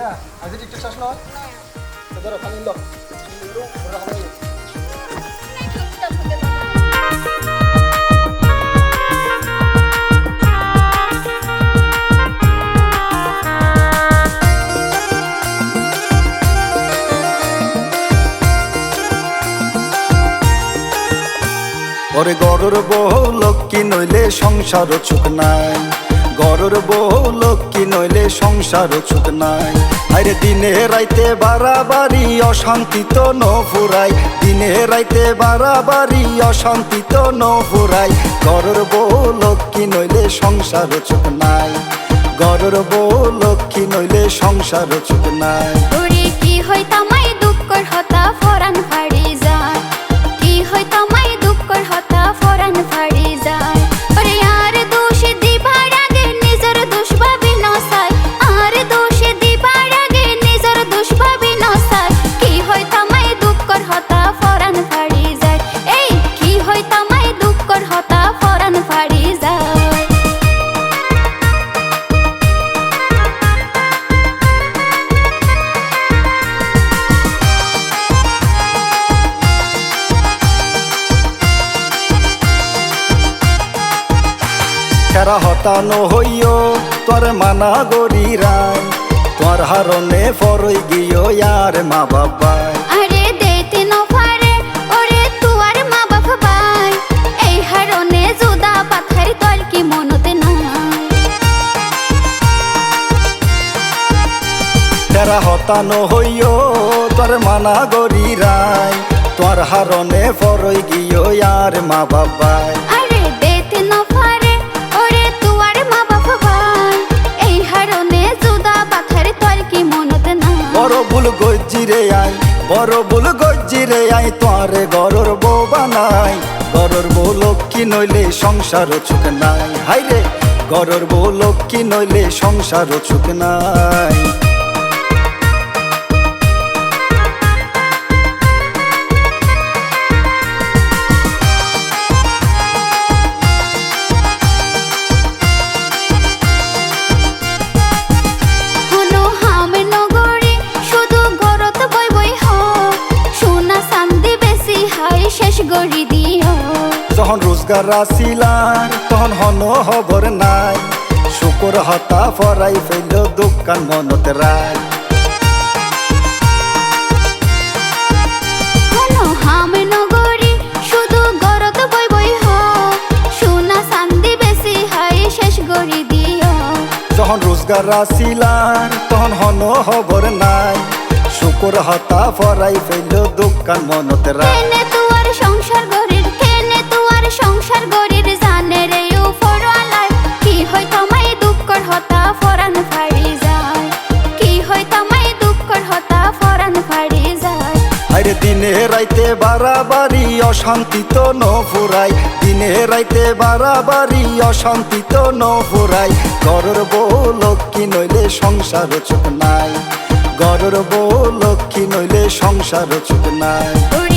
ইয়া আজি টিকটক চাস নহয় ধরো পানি লো ধরো হামাই ওরে গরুর বউ, লক্ষ্মী নইলে সংসার চুক নাই। গরুর বউ, লক্ষ্মী নইলে সংসার চুক নাই। আরে দিনে রাইতে বাড়াবাড়ি, অশান্তি তো ন ফুরাই। দিনে রাইতে বাড়াবাড়ি, অশান্তি তো ন ফুরাই। গরুর লক্ষ্মী নইলে সংসার চুক নাই। গরুর বউ, লক্ষ্মী নইলে সংসার চুক নাই। কি তামাই দুঃখর হতা? ফরান ফাড়ি যায় কি তামাই দুঃখর হতা? ফরান ফাড়ি খেরা হতানো হইও তোর মানা গরি রায়। তোর হারনে ফরই মা বাবাই আরে দেতে নফারে ওরে তুয়ার মা বাপ বাই এই হারনে জুদা পাথার তল কি মনতে নাই? খেরা হতানো হইও তোর মানা গরি রায়। তোর হারনে ফরই গিও ইয়ার মা বাবাই নাই গজ্জি রে আই বড় ভুল গজ্জি রে আই তোর গরর বউ নাই গরর বউ কি নইলে সংসার চুক নাই। হাই রে, গরর বউ কি নইলে সংসার চুক নাই। রোজগার আসিলার তখন হন হবর নাই। শুকর হতা ফরাই ফেল দোকান মনত রায় যখন রোজগার আসিলার তখন হন হবর নাই। শুকর হতা ফরাই ফেল দোকান মনত রায় দিনে রাইতে বাড়াবাড়ি, অশান্তি তো ন ফুরাই দিনে রাইতে বাড়াবাড়ি, অশান্তি তো ন গরর বউ লক্ষ্মী নইলে সংসার চুক নাই। গরর বউ লক্ষ্মী নইলে সংসার চুক নাই।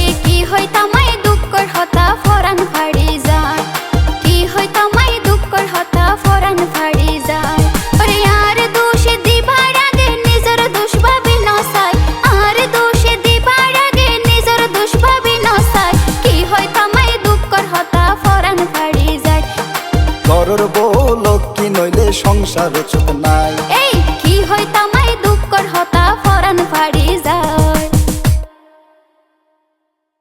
সংসার চোখ নাই।